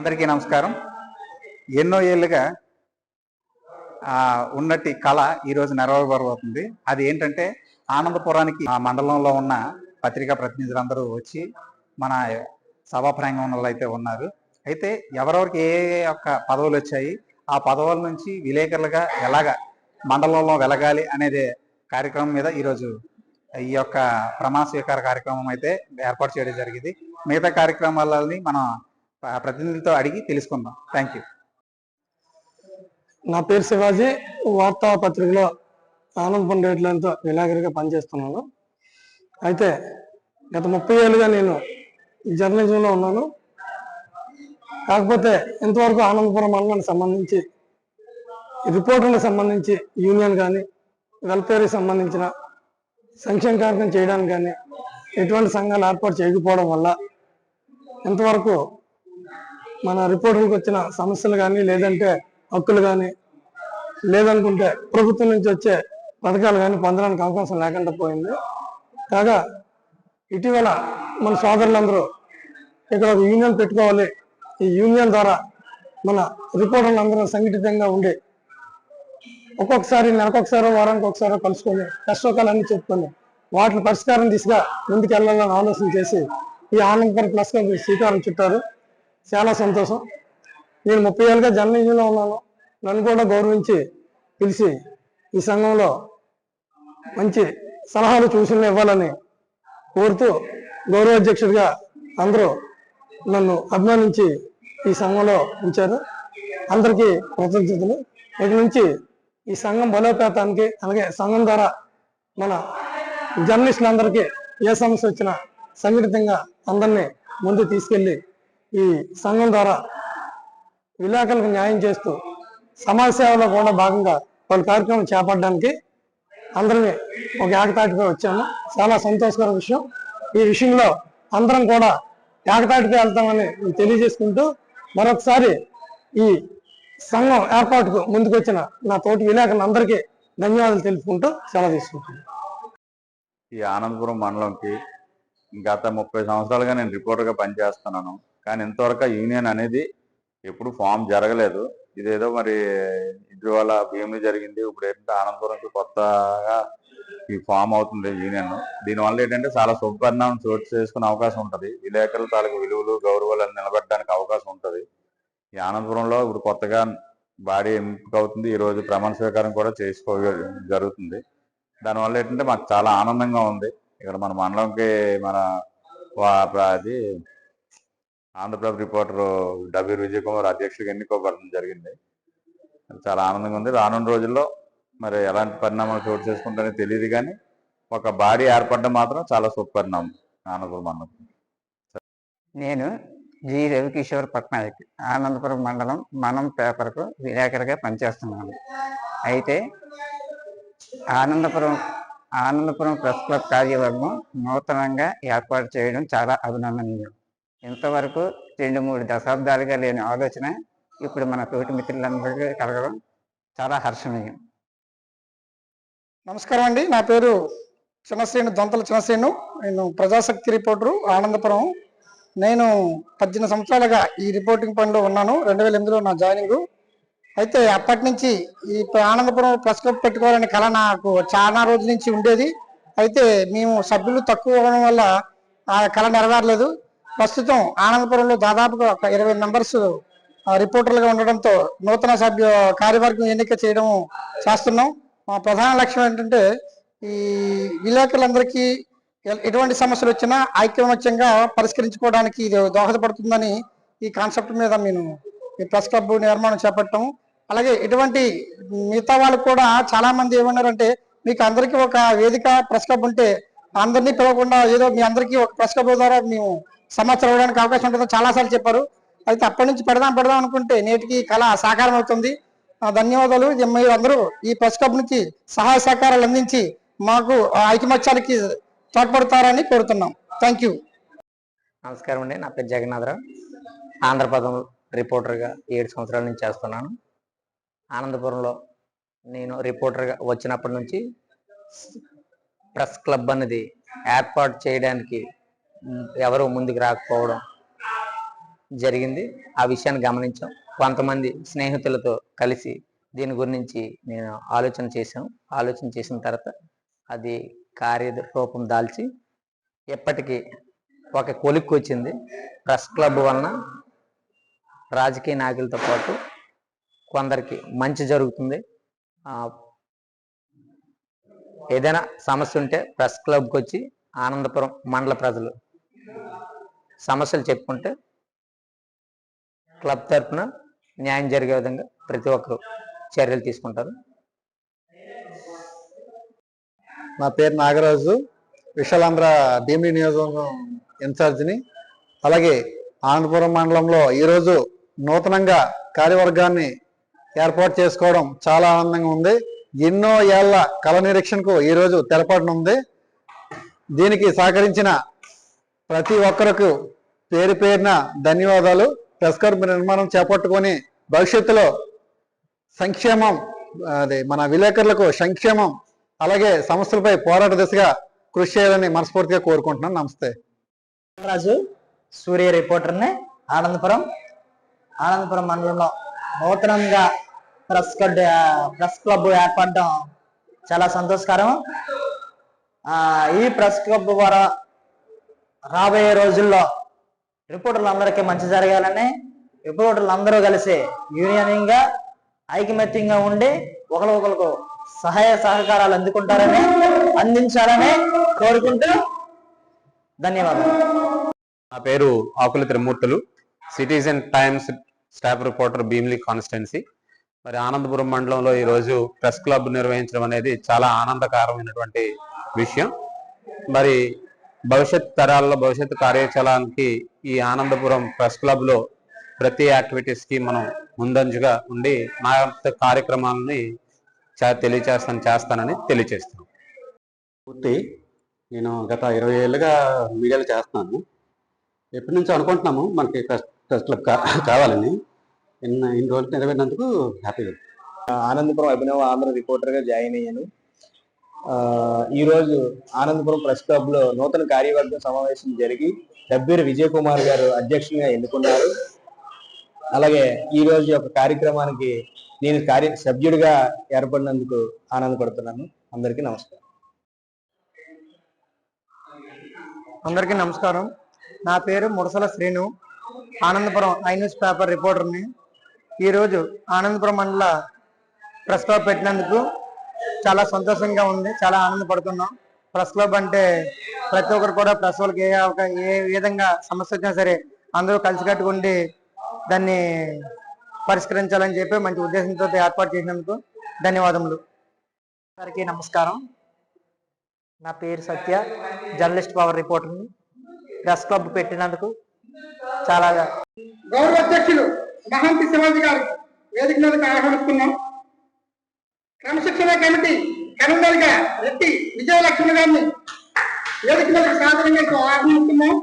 అందరికీ నమస్కారం. ఎన్నో ఏళ్ళుగా ఉన్నట్టు కళ ఈరోజు నెరవేరబోతుంది. అది ఏంటంటే ఆనందపురానికి ఆ మండలంలో ఉన్న పత్రికా ప్రతినిధులందరూ వచ్చి మన సభా ప్రాంగణంలో అయితే ఉన్నారు. అయితే ఎవరెవరికి ఏ ఏ యొక్క పదవులు వచ్చాయి ఆ పదవుల నుంచి విలేకరులుగా ఎలాగ మండలంలో వెలగాలి అనేది కార్యక్రమం మీద ఈరోజు ఈ యొక్క ప్రమాణ స్వీకార కార్యక్రమం అయితే ఏర్పాటు చేయడం జరిగింది. మిగతా కార్యక్రమాలని మనం ప్రతినిధులతో అడిగి తెలుసుకుందాం. థ్యాంక్ యూ నా పేరు శివాజీ. వార్తాపత్రికలో ఆనందపం రేట్లతో విలాగరిగా పనిచేస్తున్నాను. అయితే గత ముప్పై ఏళ్ళుగా నేను జర్నలిజంలో ఉన్నాను. కాకపోతే ఇంతవరకు ఆనందపురం మండలానికి సంబంధించి రిపోర్టర్లకు సంబంధించి యూనియన్ కానీ వెల్ఫేర్కి సంబంధించిన సంక్షేమ కార్యక్రమం చేయడానికి కానీ ఎటువంటి సంఘాలు ఏర్పాటు చేయకపోవడం వల్ల ఇంతవరకు మన రిపోర్టర్లకు వచ్చిన సమస్యలు కానీ లేదంటే హక్కులు కానీ లేదనుకుంటే ప్రభుత్వం నుంచి వచ్చే పథకాలు కానీ పొందడానికి అవకాశం లేకుండా పోయింది. కాగా ఇటీవల మన సోదరులందరూ ఇక్కడ ఒక యూనియన్ పెట్టుకోవాలి. ఈ యూనియన్ ద్వారా మన రిపోర్టర్లు అందరూ సంఘటితంగా ఉండి ఒక్కొక్కసారి నెలకొకసారో వారానికి ఒకసారో కలుసుకొని కష్టకాలన్నీ చెప్పుకొని వాటి పరిష్కారం దిశగా ముందుకు వెళ్ళాలని ఆలోచన చేసి ఈ ఆనందకర ప్లస్ శ్రీకారం చుట్టారు. చాలా సంతోషం. నేను ముప్పై ఏళ్ళుగా జర్నలిజంలో ఉన్నాను. నన్ను కూడా గౌరవించి పిలిచి ఈ సంఘంలో మంచి సలహాలు సూచనలు ఇవ్వాలని కోరుతూ గౌరవ అధ్యక్షుడిగా అందరూ నన్ను అభిమానించి ఈ సంఘంలో ఉంచారు. అందరికీ కృతజ్ఞతలు. ఇక నుంచి ఈ సంఘం బలోపేతానికి అలాగే సంఘం ద్వారా మన జర్నలిస్టులందరికీ ఏ సమస్య వచ్చినా సంఘటితంగా అందరినీ ముందు తీసుకెళ్ళి ఈ సంఘం ద్వారా విలేకరులకు న్యాయం చేస్తూ సమాజ సేవలో కూడా భాగంగా పలు కార్యక్రమం చేపట్టడానికి అందరినీ ఒక ఏకతాటిపై వచ్చాము. చాలా సంతోషకర విషయం. ఈ విషయంలో అందరం కూడా ఏకతాటిపై వెళ్తామని తెలియజేసుకుంటూ మరొకసారి ఈ సంఘం ఏర్పాటుకు ముందుకొచ్చిన నా తోటి విలేకరులందరికీ ధన్యవాదాలు తెలుపుకుంటూ సెలవు తీసుకుంటున్నాను. ఈ ఆనందపురం మండలంకి గత ముప్పై సంవత్సరాలుగా నేను రిపోర్టర్గా పనిచేస్తున్నాను. కానీ ఇంతవరకు యూనియన్ అనేది ఎప్పుడు ఫామ్ జరగలేదు. ఇదేదో మరి ఇటీవల భీమిలి జరిగింది. ఇప్పుడు ఏంటంటే ఆనందపురంకి కొత్తగా ఈ ఫామ్ అవుతుంది యూనియన్. దీనివల్ల ఏంటంటే చాలా శుభపరిణామం చోటు చేసుకునే అవకాశం ఉంటుంది. విలేకరుల తాలూకు విలువలు గౌరవాలను నిలబెట్టడానికి అవకాశం ఉంటుంది. ఈ ఆనందపురంలో ఇప్పుడు కొత్తగా బాడీ ఎంపిక అవుతుంది. ఈరోజు ప్రమాణ స్వీకారం కూడా చేసుకో జరుగుతుంది. దానివల్ల ఏంటంటే మాకు చాలా ఆనందంగా ఉంది. ఇక్కడ మన మండలంకి మన వా- అది ఆంధ్రప్రదేశ్ రిపోర్టర్ డబ్ల్యూ విజయ్ కుమార్ అధ్యక్షుడిగా ఎన్నుకోబడడం జరిగింది. చాలా ఆనందంగా ఉంది. రానున్న రోజుల్లో మరి ఎలాంటి పరిణామాలు చోటు చేసుకుంటారో తెలియదు కానీ ఒక బాడీ ఏర్పడడం మాత్రం చాలా సుపరిణామం ఆనందపురం మండలం. నేను జి. రవికిషోర్ పట్నాయక్ ఆనందపురం మండలం మనం పేపర్కు విలేకరిగా పనిచేస్తున్నాను. అయితే ఆనందపురం ఆనందపురం ప్రెస్ క్లబ్ కార్యవర్గం నూతనంగా ఏర్పాటు చేయడం చాలా అభినందనీయం. ఇంతవరకు రెండు మూడు దశాబ్దాలుగా లేని ఆలోచన ఇప్పుడు మన తోటి మిత్రులందరికీ కలగడం చాలా హర్షణీయం. నమస్కారం అండి. నా పేరు చిన్నశ్రేణు దొంతల చిన్నశ్రేణు నేను ప్రజాశక్తి రిపోర్టరు ఆనందపురం. నేను పద్దెనిమిది సంవత్సరాలుగా ఈ రిపోర్టింగ్ పనిలో ఉన్నాను. రెండు వేల ఎనిమిదిలో నా జాయినింగ్. అయితే అప్పటి నుంచి ఈ ఆనందపురం ప్రెస్ క్లబ్ పెట్టుకోవాలని కళ నాకు చాలా రోజుల నుంచి ఉండేది. అయితే మేము సభ్యులు తక్కువ అవ్వడం వల్ల ఆ కళ నెరవేరలేదు. ప్రస్తుతం ఆనందపురంలో దాదాపుగా ఒక ఇరవై మెంబర్స్ రిపోర్టర్లుగా ఉండడంతో నూతన సభ్య కార్యవర్గం ఎన్నిక చేయడం చేస్తున్నాం. మా ప్రధాన లక్ష్యం ఏంటంటే ఈ విలేకరులందరికీ ఎటువంటి సమస్యలు వచ్చినా ఐక్యమత్యంగా పరిష్కరించుకోవడానికి ఇది దోహదపడుతుందని ఈ కాన్సెప్ట్ మీద నేను ఈ ప్రెస్ క్లబ్ నిర్మాణం చేపట్టాము అలాగే ఇటువంటి మిగతా వాళ్ళు కూడా చాలా మంది ఏమన్నారంటే మీకు అందరికీ ఒక వేదిక ప్రెస్ క్లబ్ ఉంటే అందరినీ పిలవకుండా ఏదో మీ అందరికీ ఒక ప్రెస్ క్లబ్ ద్వారా మేము సంవత్సరం ఇవ్వడానికి అవకాశం ఉంటుందో. చాలాసార్లు చెప్పారు. అయితే అప్పటి నుంచి పెడదాం పెడదాం అనుకుంటే నేటికి కళ సాకారం అవుతుంది. ధన్యవాదాలు. ఇది మీరు అందరూ ఈ ప్రెస్ క్లబ్ నుంచి సహాయ సహకారాలు అందించి మాకు ఆ ఐకమత్యానికి తోడ్పడతారని కోరుతున్నాం. థ్యాంక్ యూ నమస్కారం అండి. నా పేరు జగన్నాథరావు. ఆంధ్రప్రదం రిపోర్టర్గా ఏడు సంవత్సరాల నుంచి చేస్తున్నాను. ఆనందపురంలో నేను రిపోర్టర్గా వచ్చినప్పటి నుంచి ప్రెస్ క్లబ్ అనేది ఏర్పాటు చేయడానికి ఎవరు ముందుకు రాకపోవడం జరిగింది. ఆ విషయాన్ని గమనించాం. కొంతమంది స్నేహితులతో కలిసి దీని గురించి నేను ఆలోచన చేశాం. ఆలోచన చేసిన తర్వాత అది కార్యరూపం దాల్చి ఎప్పటికీ ఒక కొలిక్కి వచ్చింది. ప్రెస్ క్లబ్ వలన రాజకీయ నాయకులతో పాటు కొందరికి మంచి జరుగుతుంది. ఏదైనా సమస్య ఉంటే ప్రెస్ క్లబ్కి వచ్చి ఆనందపురం మండల ప్రజలు సమస్యలు చెప్పుకుంటే క్లబ్ తరపున న్యాయం జరిగే విధంగా ప్రతి ఒక్కరు చర్యలు తీసుకుంటారు. నా పేరు నాగరాజు. విశాలాంధ్ర భీమిలి నియోజకవర్గం ఇన్ఛార్జిని. అలాగే ఆనందపురం మండలంలో ఈరోజు నూతనంగా కార్యవర్గాన్ని ఏర్పాటు చేసుకోవడం చాలా ఆనందంగా ఉంది. ఎన్నో ఏళ్ళ కళ నిరీక్షణకు ఈరోజు తెలపడనుంది దీనికి సహకరించిన ప్రతి ఒక్కరికి పేరు పేరున ధన్యవాదాలు. ప్రెస్ క్లబ్ నిర్మాణం చేపట్టుకొని భవిష్యత్తులో సంక్షేమం అదే మన విలేకరులకు సంక్షేమం అలాగే సమస్యలపై పోరాట దిశగా కృషి చేయాలని మనస్ఫూర్తిగా కోరుకుంటున్నాను. నమస్తే. రాజు సూర్య రిపోర్టర్ని ఆనందపురం ఆనందపురం మండలంలో నూతనంగా ప్రెస్ క్లబ్ ప్రెస్ క్లబ్ ఏర్పడడం చాలా సంతోషకరం. ఈ ప్రెస్ క్లబ్ ద్వారా రాబోయే రోజుల్లో రిపోర్టర్లందరికీ మంచి జరగాలని రిపోర్టర్లు అందరూ కలిసి యూనియన్గా ఐకమత్యంగా ఉండి ఒకరు సహాయ సహకారాలు అందుకుంటారని అందించాలని కోరుకుంటూ ధన్యవాదాలు. నా పేరు Akula Trimurthulu citizen times staff reporter Bheemili constituency మరి ఆనందపురం మండలంలో ఈరోజు ప్రెస్ క్లబ్ నిర్వహించడం అనేది చాలా ఆనందకరమైనటువంటి విషయం. మరి భవిష్యత్ తరాల్లో భవిష్యత్తు కార్యాచలానికి ఈ ఆనందపురం ప్రెస్ క్లబ్లో ప్రతి యాక్టివిటీస్కి మనం ముందంజుగా ఉండి నా కార్యక్రమాలని చా- తెలియచేస్తాను చేస్తానని తెలియచేస్తాను పూర్తి నేను గత ఇరవై ఏళ్ళుగా మీడియాలో చేస్తున్నాను. ఎప్పటి నుంచో అనుకుంటున్నాము మనకి ప్రెస్ క్లబ్ కా- కావాలని. ఇన్ని ఇన్ని రోజులు నెరవేరినందుకు హ్యాపీగా. ఆనందపురం అభినవ ఆంధ్ర రిపోర్టర్గా జాయిన్ అయ్యాను. ఈ రోజు ఆనందపురం ప్రెస్ క్లబ్లో నూతన కార్యవర్గం సమావేశం జరిగి డబ్బీర్ విజయ్ కుమార్ గారు అధ్యక్షునిగా ఎన్నుకున్నారు. అలాగే ఈ రోజు యొక్క కార్యక్రమానికి నేను కార్య సభ్యుడిగా ఏర్పడినందుకు ఆనందపడుతున్నాను. అందరికీ నమస్కారం. అందరికీ నమస్కారం. నా పేరు Murasala Srinu. Anandapuram I news paper రిపోర్టర్ని ఈరోజు ఆనందపురం మండల ప్రస్తావ పెట్టినందుకు చాలా సంతోషంగా ఉంది చాలా ఆనందపడుతున్నాం. ప్రెస్ క్లబ్ అంటే ప్రతి ఒక్కరు కూడా ప్రెస్ వాళ్ళకి ఏ ఏ విధంగా సమస్య వచ్చినా సరే అందరూ కలిసికట్టుకుండి దాన్ని పరిష్కరించాలని చెప్పి మంచి ఉద్దేశంతో ఏర్పాటు చేసినందుకు ధన్యవాదములు. అందరికీ నమస్కారం. నా పేరు సత్య జర్నలిస్ట్ పవర్ రిపోర్టర్ని ప్రెస్ క్లబ్ పెట్టినందుకు చాలా గౌరవ అధ్యక్షులు మహంతి శివాజీ గారు వేదిక మీదకి ఆహ్వానిస్తున్నాం. క్రమశిక్షణ కమిటీ కన్వీనర్గా రెడ్డి విజయలక్ష్మి గారిని వేదిక మీదకి సాధారణంగా ఆహ్వానిస్తున్నాం.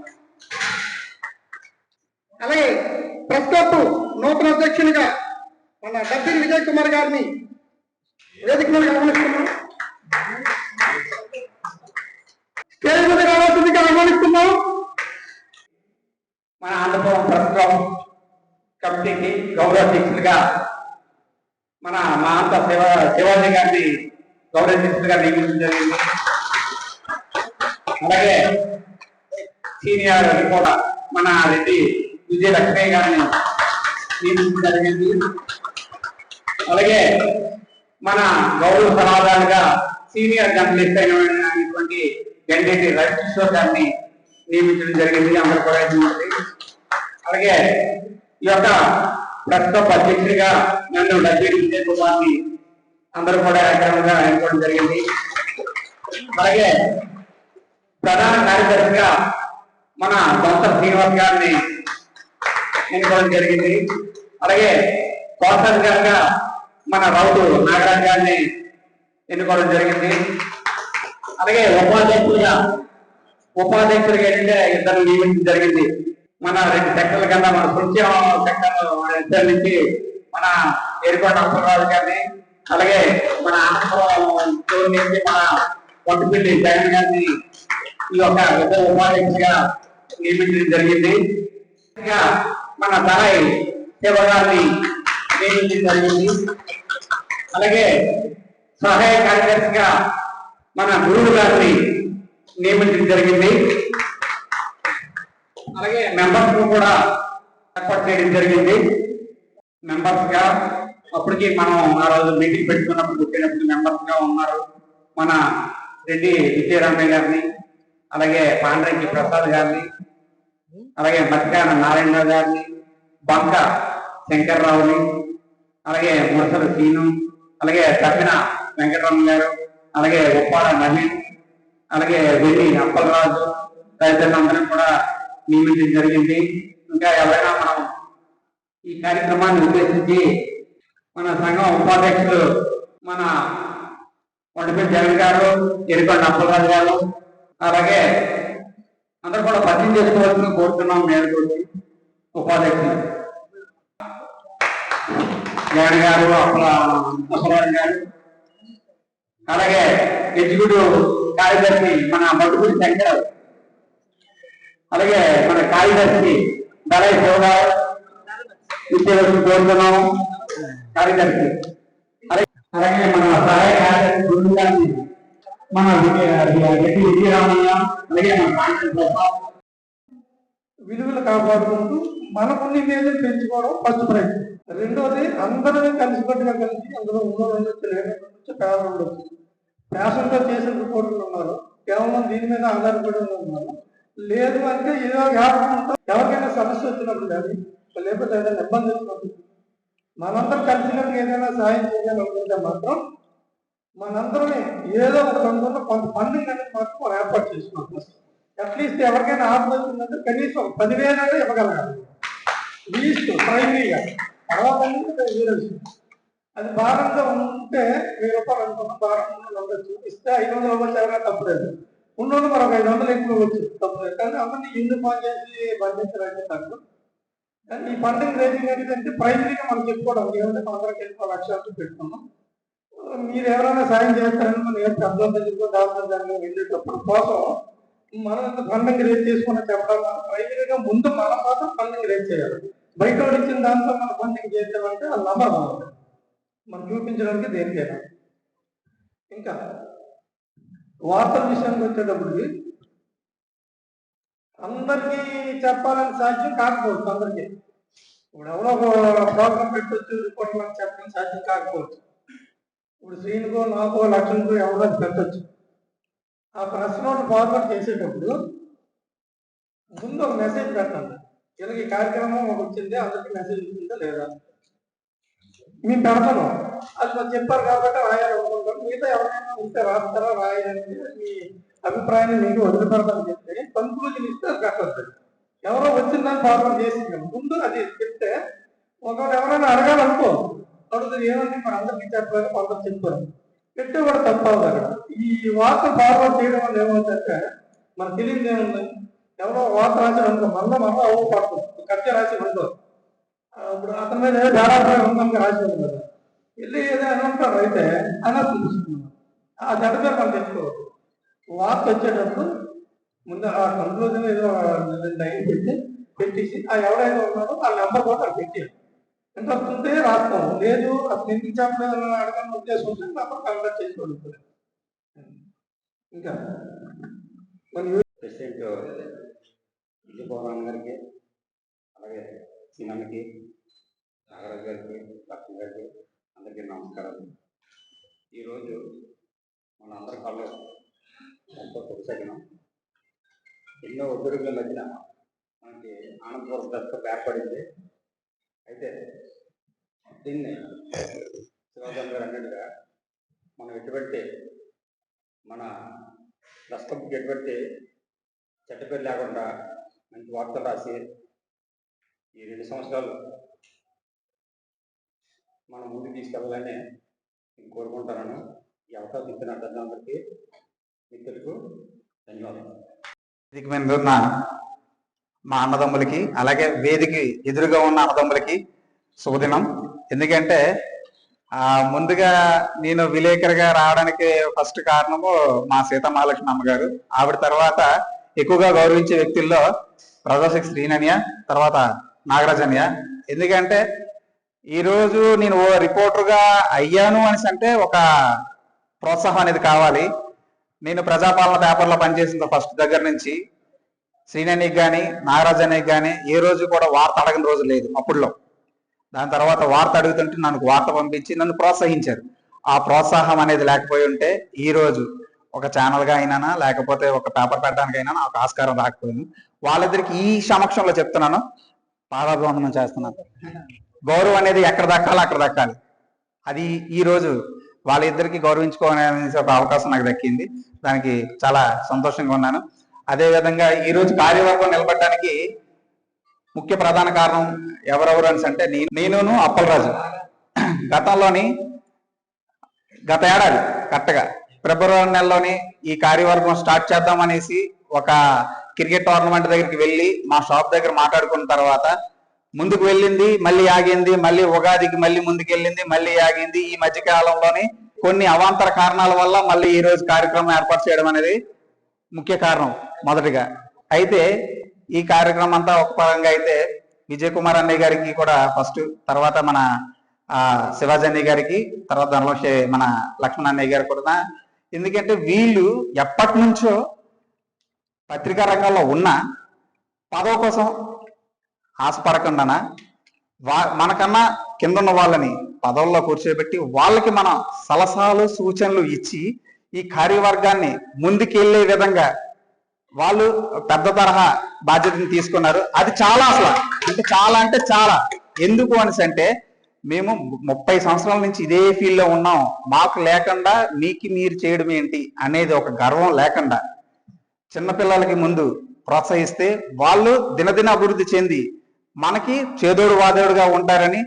అలాగే ప్రెస్ క్లబ్ నూతన అధ్యక్షునిగా మన డబ్బిరి విజయ్ కుమార్ గారిని వేదిక మీదకి ఆహ్వానిస్తున్నాం. స్టేజ్ మీద రావాల్సిందిగా ఆహ్వానిస్తున్నాం. మన ఆంధ్రప్రదేశ్ ప్రెస్ క్లబ్ కమిటీకి గౌరవ అధ్యక్షులుగా మన మా అంత శివ శివాజీ గారిని గౌరవ అధ్యక్షులుగా నియమించడం జరిగింది. అలాగే సీనియర్ రిపోర్టర్ మన రెడ్డి విజయలక్ష్మయ్య గారిని నియమించడం జరిగింది. అలాగే మన గౌరవ సమాధానంగా సీనియర్ జర్నలిస్ట్ అయినటువంటి ఎన్డీటీ రవికిషోర్ గారిని నియమించడం జరిగింది. అందరూ కూడా అలాగే ఈ యొక్క ప్రస్తుత అధ్యక్షుడిగా నన్ను డబ్బీ విజయ్ కుమార్ని అందరూ కూడా ఏకరంగా ఎన్నుకోవడం జరిగింది. అలాగే ప్రధాన కార్యదర్శిగా మన సొంత శ్రీనివాస్ గారిని ఎన్నుకోవడం జరిగింది. అలాగే కోశాధికారిగా మన రౌతు నాగరాజ్ గారిని ఎన్నుకోవడం జరిగింది. అలాగే ఉపాధ్యక్షులుగా ఉపాధ్యక్షులుగా ఏంటంటే ఇద్దరు నియమించడం జరిగింది. మన రెండు సెక్టర్ల కన్నా మన సృత్యం సెక్టర్ నుంచి మన ఏర్పాటు అప్పలరాజు గారిని అలాగే మన ఆనందపురం నుంచి మన పొట్టుపిల్లి జగన్ గారిని ఈ యొక్క విద్య ఉపాధ్యక్షుడిగా నియమించడం జరిగింది. మన సహాయి శివగారిని నియమించడం జరిగింది. అలాగే సహాయ కార్యదర్శిగా మన గురువు గారిని నియమించడం జరిగింది. అలాగే మెంబర్స్ కూడా ఏర్పాటు చేయడం జరిగింది. మెంబర్స్గా అప్పటికి మనం ఆ రోజు మీటింగ్ పెట్టుకున్నప్పుడు పుట్టినప్పుడు మెంబర్స్గా ఉన్నారు. మన రెడ్డి విజయరామయ్య గారిని అలాగే పాండ్రంకి ప్రసాద్ గారిని అలాగే మత్కాన నారాయణ గారిని బంక శంకర్రావుని అలాగే మురసల సీను అలాగే తప్పిన వెంకటరమణ గారు అలాగే ఉప్పాడ నవీన్ అలాగే వెళ్ళి అప్పలరాజు తదితరులందరం కూడా నియమించడం జరిగింది? ఇంకా ఎవరైనా మనం ఈ కార్యక్రమాన్ని ఉద్దేశించి మన సంఘం ఉపాధ్యక్షులు మన కొండపల్లి జగన్ గారు ఎరుకొండ అప్పలరాజు గారు అలాగే అందరూ కూడా పరిచయం చేసుకోవాల్సిన కోరుతున్నాం మేరకు ఉపాధ్యక్షులు. జగన్ గారు అప్పల అప్పలరాజు గారు అలాగే ఎగ్జిక్యూటివ్ కార్యదర్శి మన మట్టుపూడి శంకర్ అలాగే మన కార్యదర్శి దళై శివరావు ఇచ్చేవరకు కోరుతున్నాం. కార్యదర్శి. అలాగే మన సహాయ కార్యదర్శి మన రెడ్డి విజయరామయ్య అలాగే మన విలువలు కాపాడుకుంటూ మన కొన్ని మీద పెంచుకోవడం ఫస్ట్ ప్రయత్నం రెండోది అందరూ కలిసికట్టుగా కలిసి అందులో ఉన్నోళ్ళు ఉండొచ్చు లేకపోతే పేదలు ఉండొచ్చు ఫ్యాషన్తో చేసిన రిపోర్టులు ఉన్నారు. కేవలం దీని మీద ఆధారపడి ఉన్నారు లేదు అంటే ఏదో కారణంతో ఎవరికైనా సమస్య వచ్చినప్పుడు కానీ లేకపోతే ఏదైనా ఇబ్బంది వచ్చినప్పుడు మనందరం కలిసినప్పుడు ఏదైనా సాయం చేయాలనుకుంటే మాత్రం మనందరం ఏదో ఒక సందర్భంలో కొంత ఫండింగ్ అనేది మాత్రం మనం ఏర్పాటు చేసుకున్నాం అట్లీస్ట్ ఎవరికైనా ఆఫర్ వచ్చిందంటే కనీసం పదివేలు అంటే ఇవ్వగలగాలి. లీస్ట్ ప్రైమరీగా. తర్వాత అనేది అది భారంగా ఉంటే వెయ్యి రూపాయలు అనుకున్న భారంగా ఉండొచ్చు. ఇస్తే ఐదు వందలు ఇవ్వచ్చు ఎవరైనా తప్పలేదు. ఉన్నోళ్ళు మరొక ఐదు వందలు ఎక్కువ ఇవ్వచ్చు కానీ అవన్నీ ఎందుకు ఫోన్ చేసి బంధించడానికి కానీ ఈ ఫండింగ్ రేటింగ్ అనేది అంటే ప్రైమరీగా మనం చెప్పుకోవడం ఏమంటే అందరికి ఎక్కువ లక్ష్యాలు పెట్టుకున్నాం. మీరు ఎవరైనా సాయం చేస్తారని మనం ఏం అర్థం దగ్గర దాని దాన్ని వెళ్ళేటప్పుడు కోసం మనం ఎంత ఫండింగ్ రేట్ చేసుకున్న చెప్పడం ప్రైమరీగా ముందు మనం మాత్రం ఫండింగ్ రేట్ చేయాలి. బయట వచ్చిన ఇచ్చిన దాంతో మనం ఫండింగ్ చేసామంటే అది నంబర్ మనం చూపించడానికి దేనికైనా. ఇంకా వార్తల విషయానికి వచ్చేటప్పటికి అందరికీ చెప్పాలని సాధ్యం కాకపోవచ్చు అందరికీ. ఇప్పుడు ఎవరో ఒక ప్రోగ్రామ్ పెట్టొచ్చు రిపోర్ట్ అని చెప్పడం సాధ్యం కాకపోవచ్చు. ఇప్పుడు శ్రీనికో నాకో లక్ష్మణ్కో ఎవరో పెట్టచ్చు. ఆ ప్రశ్నలు ఫార్వర్డ్ చేసేటప్పుడు ముందు ఒక మెసేజ్ పెట్టండి ఇలాగ ఈ కార్యక్రమం వచ్చింది అందరికి మెసేజ్ వచ్చిందా లేదా? మేము పెడతాను. అది మరి చెప్పారు కాబట్టి రాయాలనుకుంటాం మిగతా ఎవరైనా ఉంటే రాస్తారా రాయాలని మీ అభిప్రాయాన్ని మీకు వదిలిపెడతాను చెప్తే కన్క్లూజన్ ఇస్తే అది పెట్టద్దు ఎవరో వచ్చిందని ఫార్వర్డ్ చేసింది. ముందు అది చెప్తే ఒకవేళ ఎవరైనా అడగాలనుకో అడుగుతుంది ఏమని మన అందరికీ చెప్పలేదు కొందరు చెప్తారు పెట్టే కూడా తప్పదు అక్కడ. ఈ వార్త ఫార్వర్డ్ చేయడం వల్ల ఏమవుతుందంటే మన తెలియదు ఏముంది ఎవరో వార్త రాశారు అనుకో మళ్ళీ మళ్ళీ అవ్వ పడుతుంది. కత్తి రాసి ఉండదు. ఇప్పుడు అతని మీద ఏదో ధారాపాయం ఉందని రాసి ఉంది కదా. వెళ్ళి ఏదో అని అంటారు అయితే అనర్థం తీసుకున్నాం ఆ జట పేరు మనం తెచ్చుకోవచ్చు వార్త వచ్చేటప్పుడు ముందు ఆ కంక్లూజన్ ఏదో లైన్ పెట్టి పెట్టేసి ఆ ఎవరైతే ఉన్నారో ఆ నెంబర్ కూడా అక్కడ పెట్టారు ఎంత వస్తుంటే రాస్తాం. లేదు అసలు ఎందుకు చెప్పలేదు అని అడగని ఉద్దేశం ఉంటే నెంబర్ కన్వర్ట్ చేసి ఇంకా. మన ప్రెసిడెంట్ విజయభవన్ గారికి అలాగే చిన్నకి నాగరాజు గారికి లక్ష్మి గారికి అందరికీ నమస్కారాలు. ఈరోజు మన అందరి కళ్ళు ఎంతో శుభశకనం ఎన్నో ఒత్తిడిల మధ్యన మనకి ఆనందపూర్వక దశకు ఏర్పడింది. అయితే దీన్ని శివాజన్ గారు అన్నట్టుగా మనం ఎటువంటి మన దస్తపుకి ఎటువంటి చెడ్డ లేకుండా మంచి వార్తలు రాసి ఈ రెండు సంవత్సరాలు మనం ముందుకు తీసుకెళ్ళాలని నేను కోరుకుంటాను. ఈ అవకాశం ఇచ్చిన అందరికీ మిత్రులకు ధన్యవాదాలు. వేదిక మీద ఉన్న మా అన్నదమ్ములకి అలాగే వేదికి ఎదురుగా ఉన్న అన్నదమ్ములకి శుభదినం. ఎందుకంటే ముందుగా నేను విలేకరిగా రావడానికి ఫస్ట్ కారణము మా సీతమహాలక్ష్మి అమ్మగారు. ఆవిడ తర్వాత ఎక్కువగా గౌరవించే వ్యక్తుల్లో ప్రజాశక్తి శ్రీనన్య తర్వాత నాగరాజన్య ఎందుకంటే ఈరోజు నేను ఓ రిపోర్టర్గా అయ్యాను అనేసి అంటే ఒక ప్రోత్సాహం అనేది కావాలి. నేను ప్రజాపాలన పేపర్లో పనిచేసిన ఫస్ట్ దగ్గర నుంచి. శ్రీననికి కానీ నాగరాజన్యకి కానీ ఏ రోజు కూడా వార్త అడగని రోజు లేదు అప్పుడులో. దాని తర్వాత వార్త అడుగుతుంటే నన్ను వార్త పంపించి నన్ను ప్రోత్సహించారు. ఆ ప్రోత్సాహం అనేది లేకపోయి ఉంటే ఈ రోజు ఒక ఛానల్గా అయినా లేకపోతే ఒక పేపర్ పెట్టడానికైనా నాకు ఆస్కారం రాకపోయింది. వాళ్ళిద్దరికి ఈ సమక్షంలో చెప్తున్నాను. పాదాభివందనం చేస్తున్నాను. గౌరవం అనేది ఎక్కడ దక్కాలో అక్కడ దక్కాలి. అది ఈ రోజు వాళ్ళిద్దరికి గౌరవించుకోవాలనే ఒక అవకాశం నాకు దక్కింది. దానికి చాలా సంతోషంగా ఉన్నాను. అదే విధంగా ఈ రోజు కార్యవర్గం నిలబడడానికి ముఖ్య ప్రధాన కారణం ఎవరెవరు అని అంటే నేనును అప్పలరాజు. గతంలోని గత ఏడాది కరెక్ట్గా ఫిబ్రవరి నెలలోని ఈ కార్యవర్గం స్టార్ట్ చేద్దాం అనేసి ఒక క్రికెట్ టోర్నమెంట్ దగ్గరికి వెళ్ళి మా షాప్ దగ్గర మాట్లాడుకున్న తర్వాత ముందుకు వెళ్ళింది మళ్ళీ ఆగింది మళ్ళీ ఉగాదికి మళ్ళీ ముందుకు వెళ్ళింది మళ్ళీ ఆగింది. ఈ మధ్య కాలంలోని కొన్ని అవాంతర కారణాల వల్ల మళ్ళీ ఈ రోజు కార్యక్రమం ఏర్పాటు చేయడం అనేది ముఖ్య కారణం మొదటిగా. అయితే ఈ కార్యక్రమం అంతా ఒక పరంగా అయితే విజయ్ కుమార్ అన్నయ్య గారికి కూడా ఫస్ట్ తర్వాత మన శివాజీ అన్నయ్య గారికి తర్వాత దానిలో మన లక్ష్మణ్ అన్నయ్య గారు కూడా. ఎందుకంటే వీళ్ళు ఎప్పటి నుంచో పత్రికా రంగంలో ఉన్న పదవి కోసం ఆశపడకుండా వా మనకన్నా కింద ఉన్న వాళ్ళని పదవుల్లో కూర్చోబెట్టి వాళ్ళకి మనం సలహాలు సూచనలు ఇచ్చి ఈ కార్యవర్గాన్ని ముందుకెళ్ళే విధంగా వాళ్ళు పెద్ద తరహా బాధ్యతను తీసుకున్నారు. అది చాలా అసలు. అంటే చాలా అంటే చాలా. ఎందుకు అనేసి అంటే మేము ముప్పై సంవత్సరాల నుంచి ఇదే ఫీల్డ్లో ఉన్నాం. మాకు లేకుండా మీకు మీరు చేయడం ఏంటి అనేది ఒక గర్వం లేకుండా చిన్నపిల్లలకి ముందు ప్రోత్సహిస్తే వాళ్ళు దినదిన అభివృద్ధి చెంది మనకి చేదోడు వాదోడుగా ఉంటారని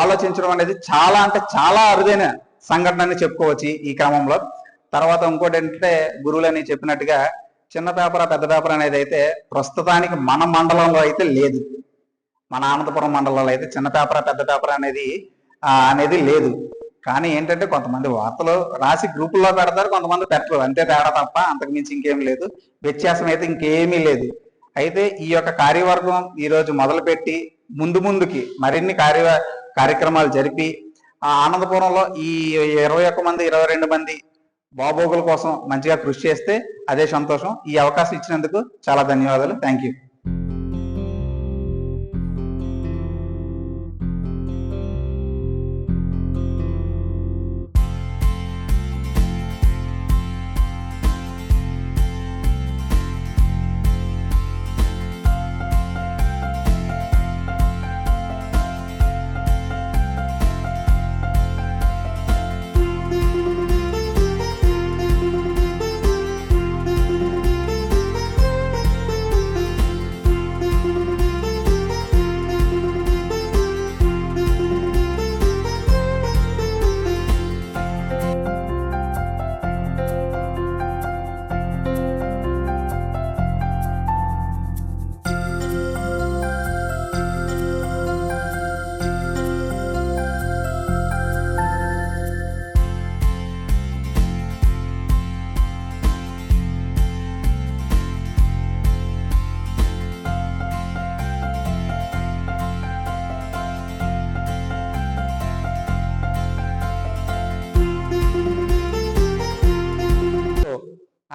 ఆలోచించడం అనేది చాలా అంటే చాలా అరుదైన సంఘటన అని చెప్పుకోవచ్చు ఈ క్రమంలో. తర్వాత ఇంకోటి ఏంటంటే గురువులని చెప్పినట్టుగా చిన్న పేపర్ పెద్ద పేపర్ అనేది అయితే ప్రస్తుతానికి మన మండలంలో అయితే లేదు. మన అనంతపురం మండలంలో అయితే చిన్న పేపర్ పెద్ద పేపర్ అనేది అనేది లేదు. కానీ ఏంటంటే కొంతమంది వార్తలు రాసి గ్రూపుల్లో పెడతారు కొంతమంది పెట్టరు. అంతే తేడా తప్ప అంతకు మించి ఇంకేం లేదు. వ్యత్యాసం అయితే ఇంకేమీ లేదు. అయితే ఈ యొక్క కార్యవర్గం ఈరోజు మొదలుపెట్టి ముందు ముందుకి మరిన్ని కార్య కార్యక్రమాలు జరిపి ఆ ఆనందపురంలో ఈ ఇరవై ఒక్క మంది ఇరవై రెండు మంది బాబోగుల కోసం మంచిగా కృషి చేస్తే అదే సంతోషం. ఈ అవకాశం ఇచ్చినందుకు చాలా ధన్యవాదాలు. Thank you.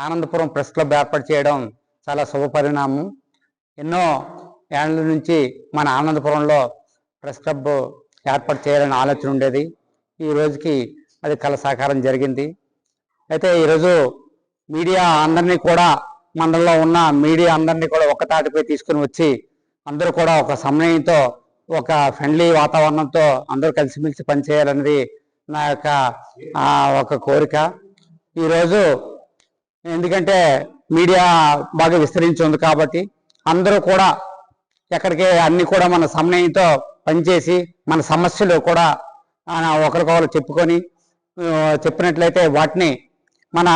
Anandapuram press club ఏర్పాటు చేయడం చాలా శుభ పరిణామం. ఎన్నో ఏళ్ళ నుంచి మన ఆనందపురంలో ప్రెస్ క్లబ్ ఏర్పాటు చేయాలని ఆలోచన ఉండేది. ఈ రోజుకి అది కల సాకారం జరిగింది. అయితే ఈరోజు మీడియా అందరినీ కూడా మండలంలో ఉన్న మీడియా అందరినీ కూడా ఒక తాటిపై తీసుకుని వచ్చి అందరూ కూడా ఒక సమన్వయంతో ఒక ఫ్రెండ్లీ వాతావరణంతో అందరూ కలిసిమెలిసి పనిచేయాలన్నది నా యొక్క ఒక కోరిక. ఈరోజు ఎందుకంటే మీడియా బాగా విస్తరించి ఉంది కాబట్టి అందరూ కూడా ఎక్కడికి అన్ని కూడా మన సమన్వయంతో పనిచేసి మన సమస్యలు కూడా ఒకరికొకరు చెప్పుకొని చెప్పినట్లయితే వాటిని మన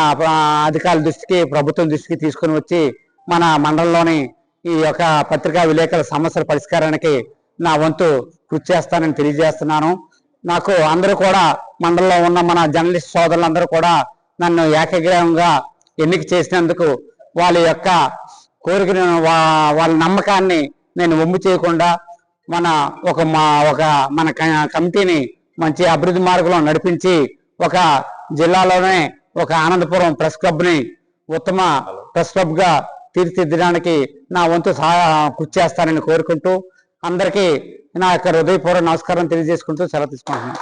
అధికారుల దృష్టికి ప్రభుత్వం దృష్టికి తీసుకొని వచ్చి మన మండలంలోని ఈ యొక్క పత్రికా విలేకరుల సమస్యల పరిష్కారానికి నా వంతు కృషి చేస్తానని తెలియజేస్తున్నాను. నాకు అందరూ కూడా మండలంలో ఉన్న మన జర్నలిస్ట్ సోదరులందరూ కూడా నన్ను ఏకగ్రీవంగా ఎన్నిక చేసినందుకు వాళ్ళ యొక్క కోరికను వా- వాళ్ళ నమ్మకాన్ని నేను ఒమ్ము చేయకుండా మన ఒక మా ఒక మన కమిటీని మంచి అభివృద్ధి మార్గంలో నడిపించి ఒక జిల్లాలోనే ఒక ఆనందపురం ప్రెస్ క్లబ్ని ఉత్తమ ప్రెస్ క్లబ్గా తీర్చిదిద్దడానికి నా వంతు సహాయ కృషి చేస్తానని కోరుకుంటూ అందరికీ నా యొక్క హృదయపూర్వ నమస్కారం తెలియజేసుకుంటూ సెలవు తీసుకుంటున్నాను.